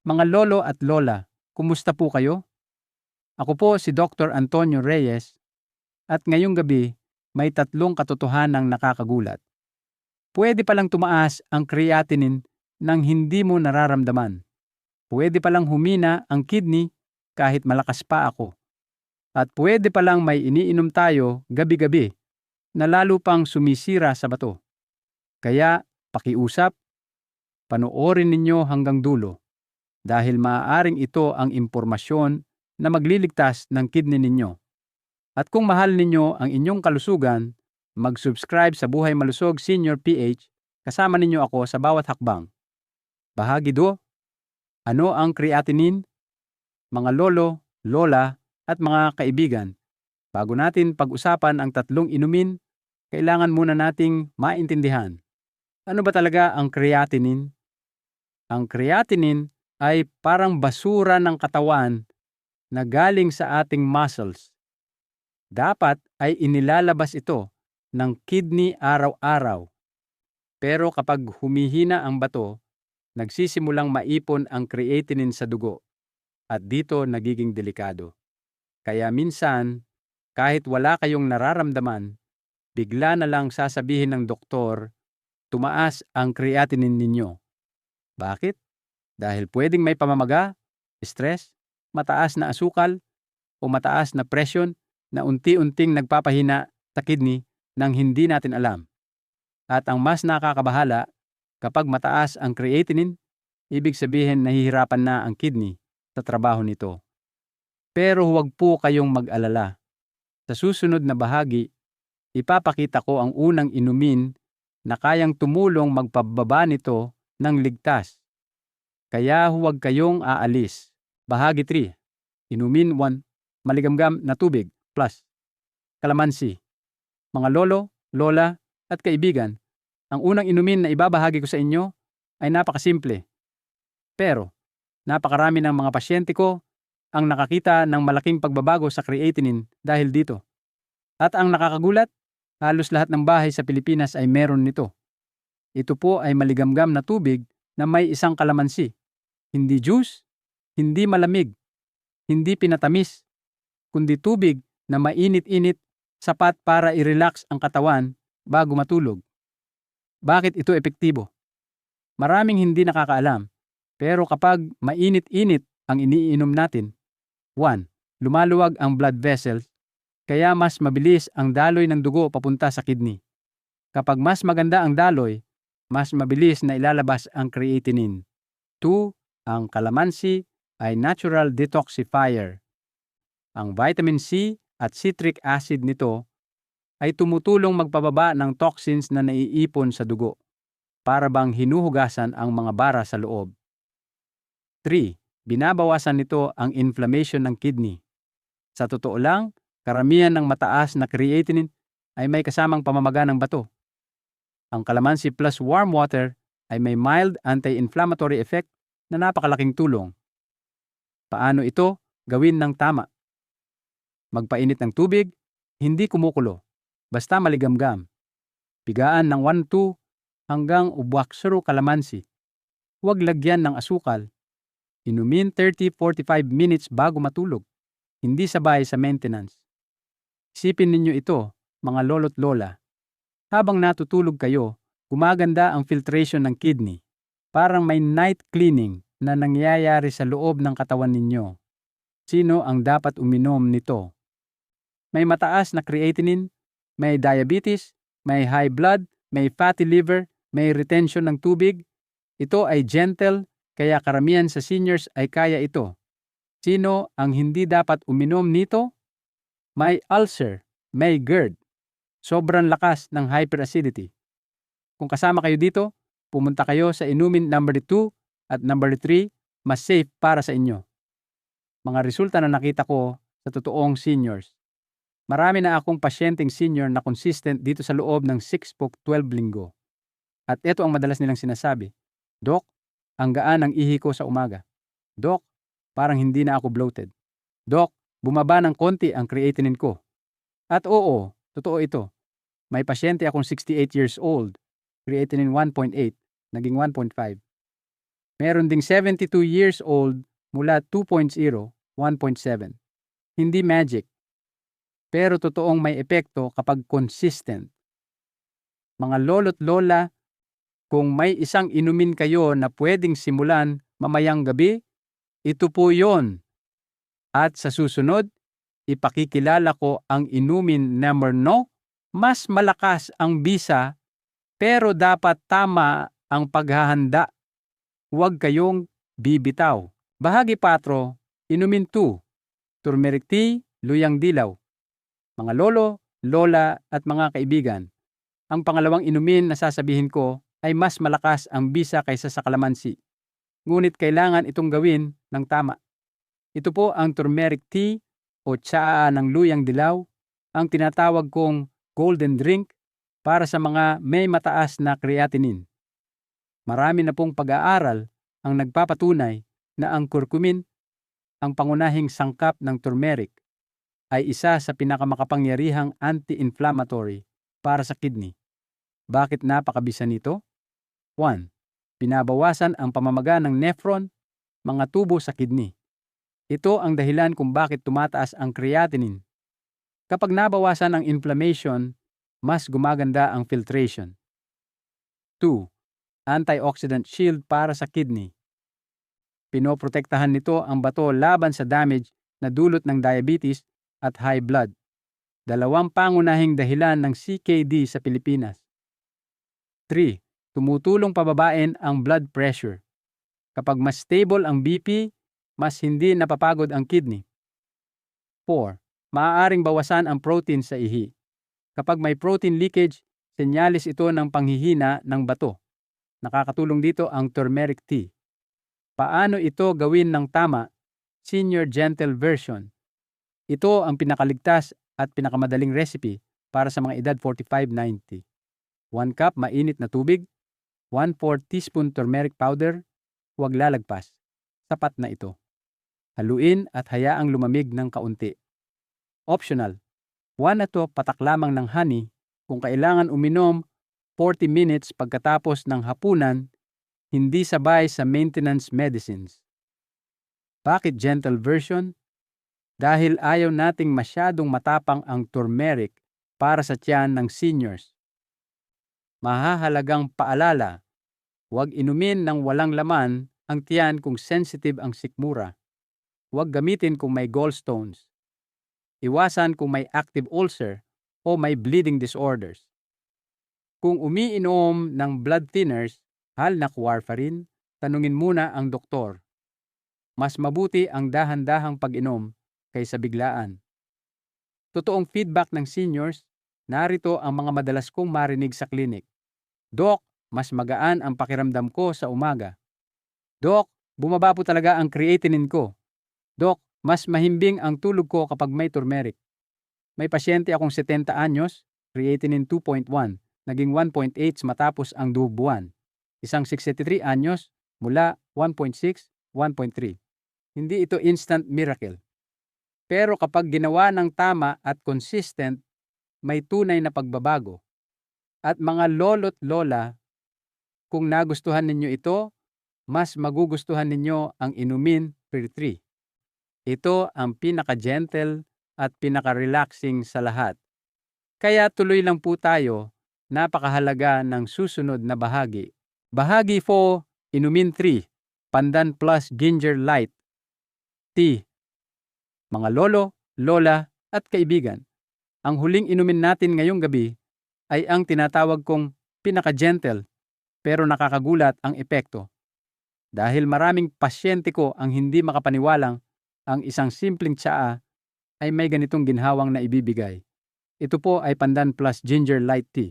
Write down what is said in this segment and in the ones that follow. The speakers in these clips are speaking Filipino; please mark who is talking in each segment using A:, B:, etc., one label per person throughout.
A: Mga lolo at lola, kumusta po kayo? Ako po si Dr. Antonio Reyes at ngayong gabi may tatlong katotohanang nakakagulat. Pwede palang tumaas ang creatinine nang hindi mo nararamdaman. Pwede palang humina ang kidney kahit malakas pa ako. At pwede palang may iniinom tayo gabi-gabi na lalo pang sumisira sa bato. Kaya pakiusap, panoorin ninyo hanggang dulo dahil maaaring ito ang impormasyon na magliligtas ng kidney ninyo. At kung mahal ninyo ang inyong kalusugan, mag-subscribe sa Buhay Malusog Senior PH kasama ninyo ako sa bawat hakbang. Bahagi 2. Ano ang creatinine? Mga lolo, lola, at mga kaibigan, bago natin pag-usapan ang tatlong inumin, kailangan muna nating maintindihan. Ano ba talaga ang creatinine? Ang creatinine ay parang basura ng katawan na galing sa ating muscles. Dapat ay inilalabas ito ng kidney araw-araw. Pero kapag humihina ang bato, nagsisimulang maipon ang creatinine sa dugo at dito nagiging delikado. Kaya minsan, kahit wala kayong nararamdaman, bigla na lang sasabihin ng doktor, tumaas ang creatinine ninyo. Bakit? Dahil pwedeng may pamamaga, stress, mataas na asukal, o mataas na presyon na unti-unting nagpapahina sa kidney nang hindi natin alam. At ang mas nakakabahala, kapag mataas ang creatinine, ibig sabihin nahihirapan na ang kidney sa trabaho nito. Pero huwag po kayong mag-alala. Sa susunod na bahagi, ipapakita ko ang unang inumin na kayang tumulong magpababa nito ng ligtas. Kaya huwag kayong aalis. Bahagi 3. Inumin 1. Maligamgam na tubig plus. Kalamansi. Mga lolo, lola, at kaibigan, ang unang inumin na ibabahagi ko sa inyo ay napakasimple. Pero, napakarami ng mga pasyente ko ang nakakita ng malaking pagbabago sa creatinine dahil dito. At ang nakakagulat, halos lahat ng bahay sa Pilipinas ay meron nito. Ito po ay maligamgam na tubig na may isang kalamansi. Hindi juice, hindi malamig, hindi pinatamis, kundi tubig na mainit-init sapat para i-relax ang katawan bago matulog. Bakit ito epektibo? Maraming hindi nakakaalam, pero kapag mainit-init ang iniinom natin, 1. Lumaluwag ang blood vessels, kaya mas mabilis ang daloy ng dugo papunta sa kidney. Kapag mas maganda ang daloy, mas mabilis na ilalabas ang creatinine. 2. Ang kalamansi ay natural detoxifier. Ang vitamin C at citric acid nito ay tumutulong magpababa ng toxins na naiipon sa dugo para bang hinuhugasan ang mga bara sa loob. 3. Binabawasan nito ang inflammation ng kidney. Sa totoo lang, karamihan ng mataas na creatinine ay may kasamang pamamaga ng bato. Ang kalamansi plus warm water ay may mild anti-inflammatory effect na napakalaking tulong. Paano ito gawin ng tama? Magpainit ng tubig, hindi kumukulo, basta maligamgam. Pigaan ng 1-2 hanggang ubwaksero kalamansi. Huwag lagyan ng asukal. Inumin 30-45 minutes bago matulog, hindi sabay sa maintenance. Isipin ninyo ito, mga lolo't lola. Habang natutulog kayo, gumaganda ang filtration ng kidney. Parang may night cleaning na nangyayari sa loob ng katawan ninyo. Sino ang dapat uminom nito? May mataas na creatinine, may diabetes, may high blood, may fatty liver, may retention ng tubig. Ito ay gentle, kaya karamihan sa seniors ay kaya ito. Sino ang hindi dapat uminom nito? May ulcer, may GERD, sobrang lakas ng hyperacidity. Kung kasama kayo dito, pumunta kayo sa inumin number 2 at number 3, mas safe para sa inyo. Mga resulta na nakita ko sa totoong seniors. Marami na akong pasyenteng senior na consistent dito sa loob ng 6 po 12 linggo. At ito ang madalas nilang sinasabi, Dok, ang gaan ng ihi ko sa umaga. Dok, parang hindi na ako bloated. Dok, bumaba ng konti ang creatinine ko. At oo, totoo ito. May pasyente akong 68 years old, creatinine 1.8, naging 1.5. Meron ding 72 years old mula 2.0, 1.7. Hindi magic. Pero totoong may epekto kapag consistent. Mga lolo't lola, kung may isang inumin kayo na pwedeng simulan mamayang gabi, ito po yon. At sa susunod, ipakikilala ko ang inumin number no, mas malakas ang bisa pero dapat tama ang paghahanda. Huwag kayong bibitaw. Bahagi 4, inumin 2, turmeric tea, luyang dilaw. Mga lolo, lola at mga kaibigan, ang pangalawang inumin na sasabihin ko ay mas malakas ang bisa kaysa sa kalamansi. Ngunit kailangan itong gawin ng tama. Ito po ang turmeric tea o tsaa ng luyang dilaw, ang tinatawag kong golden drink para sa mga may mataas na creatinine. Marami na pong pag-aaral ang nagpapatunay na ang curcumin, ang pangunahing sangkap ng turmeric, ay isa sa pinakamakapangyarihang anti-inflammatory para sa kidney. Bakit napakabisa nito? 1. Binabawasan ang pamamaga ng nephron, mga tubo sa kidney. Ito ang dahilan kung bakit tumataas ang creatinine. Kapag nabawasan ang inflammation, mas gumaganda ang filtration. 2 antioxidant shield para sa kidney. Pinoprotektahan nito ang bato laban sa damage na dulot ng diabetes at high blood. Dalawang pangunahing dahilan ng CKD sa Pilipinas. 3. Tumutulong pababain ang blood pressure. Kapag mas stable ang BP, mas hindi napapagod ang kidney. 4. Maaaring bawasan ang protein sa ihi. Kapag may protein leakage, senyalis ito ng panghihina ng bato. Nakakatulong dito ang turmeric tea. Paano ito gawin ng tama? Senior Gentle Version. Ito ang pinakaligtas at pinakamadaling recipe para sa mga edad 45-90. 1 cup mainit na tubig, 1 4 teaspoon turmeric powder, huwag lalagpas. Sapat na ito. Haluin at hayaang lumamig ng kaunti. Optional. 1 na to patak lamang ng honey kung kailangan uminom 40 minutes pagkatapos ng hapunan, hindi sabay sa maintenance medicines. Bakit gentle version? Dahil ayaw nating masyadong matapang ang turmeric para sa tiyan ng seniors. Mahahalagang paalala, huwag inumin ng walang laman ang tiyan kung sensitive ang sikmura. Huwag gamitin kung may gallstones. Iwasan kung may active ulcer o may bleeding disorders. Kung umiinom ng blood thinners, hal na warfarin, tanungin muna ang doktor. Mas mabuti ang dahan-dahang pag-inom kaysa biglaan. Totoong feedback ng seniors, narito ang mga madalas kong marinig sa klinik. Dok, mas magaan ang pakiramdam ko sa umaga. Dok, bumaba po talaga ang creatinine ko. Dok, mas mahimbing ang tulog ko kapag may turmeric. May pasyente akong 70 anyos, creatinine 2.1, naging 1.8 matapos ang duwag buwan. Isang 63 anyos mula 1.6, 1.3. Hindi ito instant miracle. Pero kapag ginawa ng tama at consistent, may tunay na pagbabago. At mga lolo't lola, kung nagustuhan ninyo ito, mas magugustuhan ninyo ang inumin per 3. Ito ang pinaka-gentle at pinaka-relaxing sa lahat. Kaya tuloy lang po tayo napakahalaga ng susunod na bahagi. Bahagi 4, inumin 3, pandan plus ginger light. Tea. Mga lolo, lola, at kaibigan, ang huling inumin natin ngayong gabi ay ang tinatawag kong pinaka-gentle pero nakakagulat ang epekto. Dahil maraming pasyente ko ang hindi makapaniwalang ang isang simpleng tsaa ay may ganitong ginhawang na ibibigay. Ito po ay pandan plus ginger light tea.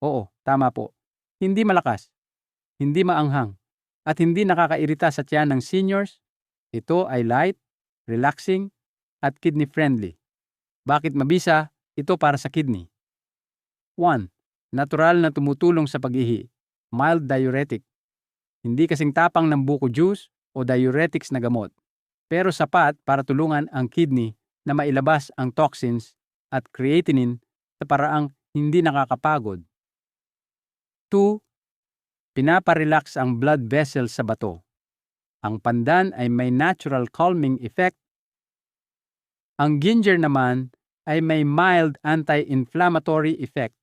A: Oo, tama po. Hindi malakas, hindi maanghang, at hindi nakakairita sa tiyan ng seniors. Ito ay light, relaxing, at kidney-friendly. Bakit mabisa? Ito para sa kidney. 1. Natural na tumutulong sa pag-ihi. Mild diuretic. Hindi kasing tapang ng buko juice o diuretics na gamot. Pero sapat para tulungan ang kidney na mailabas ang toxins at creatinine sa paraang hindi nakakapagod 2. Pinaparelax ang blood vessels sa bato. Ang pandan ay may natural calming effect. Ang ginger naman ay may mild anti-inflammatory effect.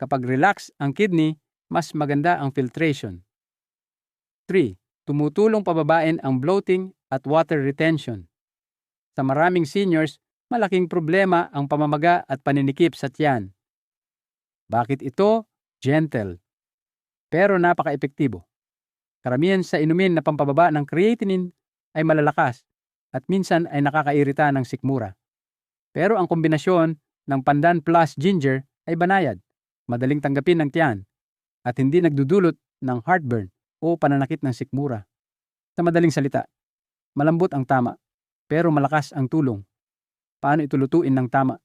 A: Kapag relax ang kidney, mas maganda ang filtration. 3. Tumutulong pababain ang bloating at water retention. Sa maraming seniors, malaking problema ang pamamaga at paninikip sa tiyan. Bakit ito? Gentle. Pero napaka-epektibo. Karamihan sa inumin na pampababa ng creatinine ay malalakas at minsan ay nakakairita ng sikmura. Pero ang kombinasyon ng pandan plus ginger ay banayad, madaling tanggapin ng tiyan, at hindi nagdudulot ng heartburn o pananakit ng sikmura. Sa madaling salita, malambot ang tama, pero malakas ang tulong. Paano ito lutuin ng tama?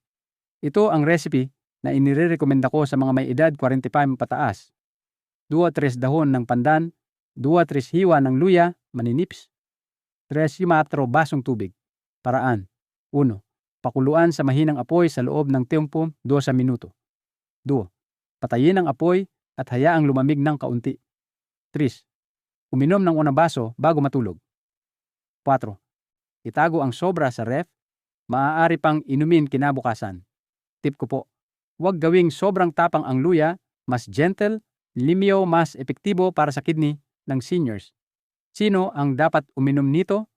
A: Ito ang recipe na inirekomenda ko sa mga may edad 45 pataas. 2-3 dahon ng pandan, 2-3 hiwa ng luya, maninips, 3 himatro basong tubig. Paraan. 1. Pakuluan sa mahinang apoy sa loob ng tempo 2 minuto. 2. Patayin ang apoy at hayaang lumamig ng kaunti. 3. Uminom ng unang baso bago matulog. 4. Itago ang sobra sa ref, maaari pang inumin kinabukasan. Tip ko po, huwag gawing sobrang tapang ang luya, mas gentle, limyo mas epektibo para sa kidney ng seniors. Sino ang dapat uminom nito?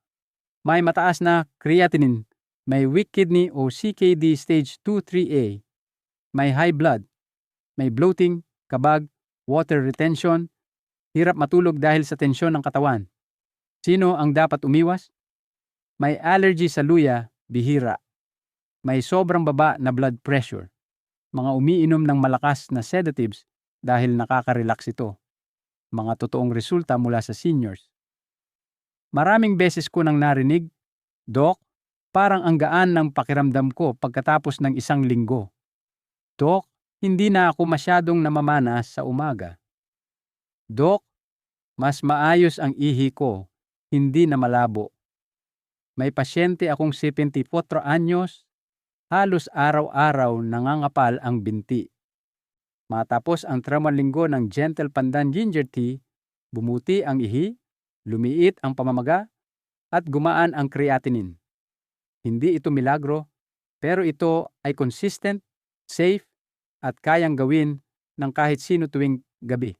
A: May mataas na creatinine, may weak kidney o CKD stage 2-3A, may high blood, may bloating, kabag, water retention, hirap matulog dahil sa tensyon ng katawan. Sino ang dapat umiwas? May allergy sa luya, bihira. May sobrang baba na blood pressure. Mga umiinom ng malakas na sedatives dahil nakaka-relax ito. Mga totoong resulta mula sa seniors. Maraming beses ko nang narinig, Dok, parang ang gaan ng pakiramdam ko pagkatapos ng isang linggo. Dok, hindi na ako masyadong namamanas sa umaga. Dok, mas maayos ang ihi ko, hindi na malabo. May pasyente akong 74 anyos, halos araw-araw nangangapal ang binti. Matapos ang tramang linggo ng gentle pandan ginger tea, bumuti ang ihi, lumiit ang pamamaga, at gumaan ang creatinine. Hindi ito milagro, pero ito ay consistent, safe, at kayang gawin ng kahit sino tuwing gabi.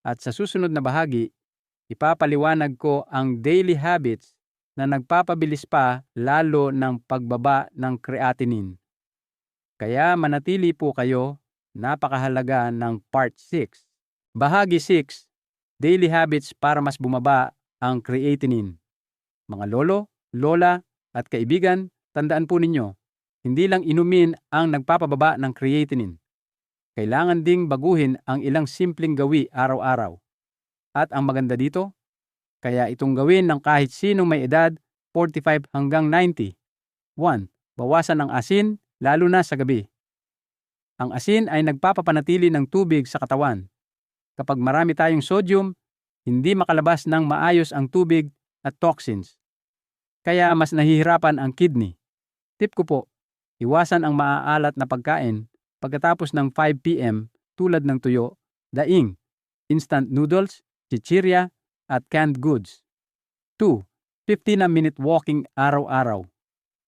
A: At sa susunod na bahagi, ipapaliwanag ko ang daily habits na nagpapabilis pa lalo ng pagbaba ng creatinine. Kaya manatili po kayo, napakahalaga ng part 6. Bahagi 6, daily habits para mas bumaba ang creatinine. Mga lolo, lola, at kaibigan, tandaan po ninyo, hindi lang inumin ang nagpapababa ng creatinine. Kailangan ding baguhin ang ilang simpleng gawi araw-araw. At ang maganda dito, kaya itong gawin ng kahit sinong may edad 45 hanggang 90. 1. Bawasan ang asin, lalo na sa gabi. Ang asin ay nagpapapanatili ng tubig sa katawan. Kapag marami tayong sodium, hindi makalabas ng maayos ang tubig at toxins. Kaya mas nahihirapan ang kidney. Tip ko po, iwasan ang maaalat na pagkain pagkatapos ng 5 p.m. tulad ng tuyo, daing, instant noodles, chichirya, at canned goods. 2. 15 na minute walking araw-araw.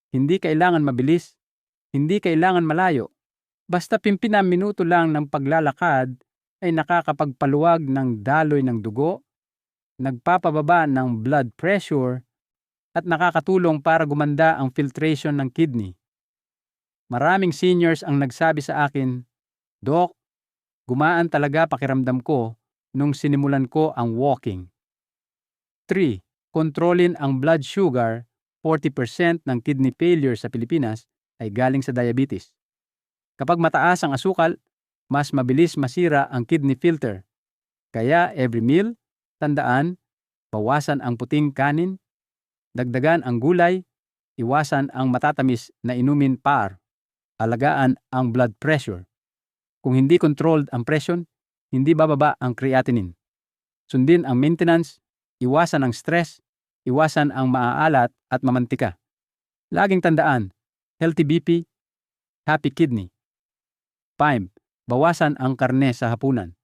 A: Hindi kailangan mabilis, hindi kailangan malayo. Basta 15 na minuto lang ng paglalakad ay nakakapagpaluwag ng daloy ng dugo, nagpapababa ng blood pressure, at nakakatulong para gumanda ang filtration ng kidney. Maraming seniors ang nagsabi sa akin, Dok, gumaan talaga pakiramdam ko nung sinimulan ko ang walking. 3. Kontrolin ang blood sugar, 40% ng kidney failure sa Pilipinas ay galing sa diabetes. Kapag mataas ang asukal, mas mabilis masira ang kidney filter. Kaya every meal, tandaan, bawasan ang puting kanin, dagdagan ang gulay, iwasan ang matatamis na inumin par, alagaan ang blood pressure. Kung hindi controlled ang presyon, hindi bababa ang creatinine. Sundin ang maintenance, iwasan ang stress, iwasan ang maaalat at mamantika. Laging tandaan, healthy BP, happy kidney. 5. Bawasan ang karne sa hapunan.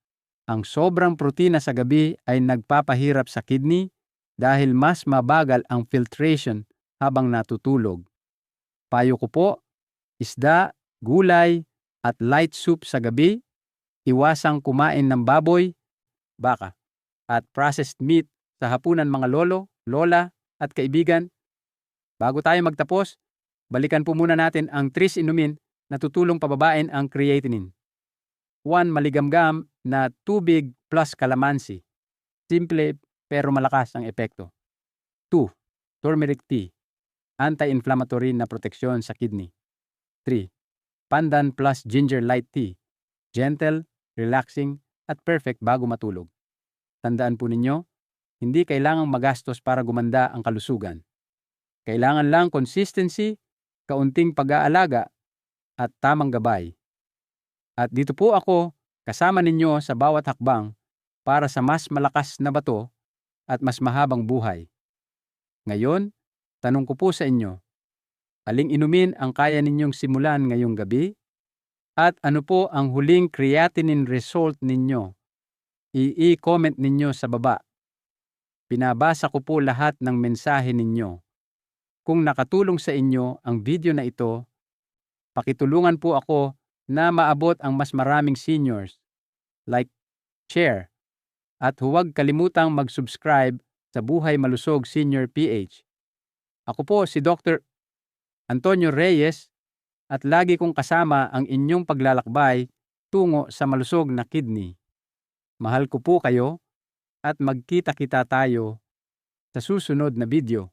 A: Ang sobrang protina sa gabi ay nagpapahirap sa kidney, dahil mas mabagal ang filtration habang natutulog. Payo ko po, isda, gulay, at light soup sa gabi, iwasang kumain ng baboy, baka, at processed meat sa hapunan mga lolo, lola, at kaibigan. Bago tayo magtapos, balikan po muna natin ang tris inumin na tutulong pababain ang creatinine. 1. Maligamgam na tubig plus kalamansi. Simple pero malakas ang epekto. 2. Turmeric tea. Anti-inflammatory na proteksyon sa kidney. 3. Pandan plus ginger light tea. Gentle, relaxing, at perfect bago matulog. Tandaan po ninyo, hindi kailangang magastos para gumanda ang kalusugan. Kailangan lang consistency, kaunting pag-aalaga, at tamang gabay. At dito po ako kasama ninyo sa bawat hakbang para sa mas malakas na bato at mas mahabang buhay. Ngayon, tanong ko po sa inyo, aling inumin ang kaya ninyong simulan ngayong gabi? At ano po ang huling creatinine result ninyo? I-comment ninyo sa baba. Pinabasa ko po lahat ng mensahe ninyo. Kung nakatulong sa inyo ang video na ito, pakitulungan po ako na maabot ang mas maraming seniors. Like, share, at huwag kalimutang mag-subscribe sa Buhay Malusog Senior PH. Ako po si Dr. Antonio Reyes at lagi kong kasama ang inyong paglalakbay tungo sa malusog na kidney. Mahal ko po kayo at magkita-kita tayo sa susunod na video.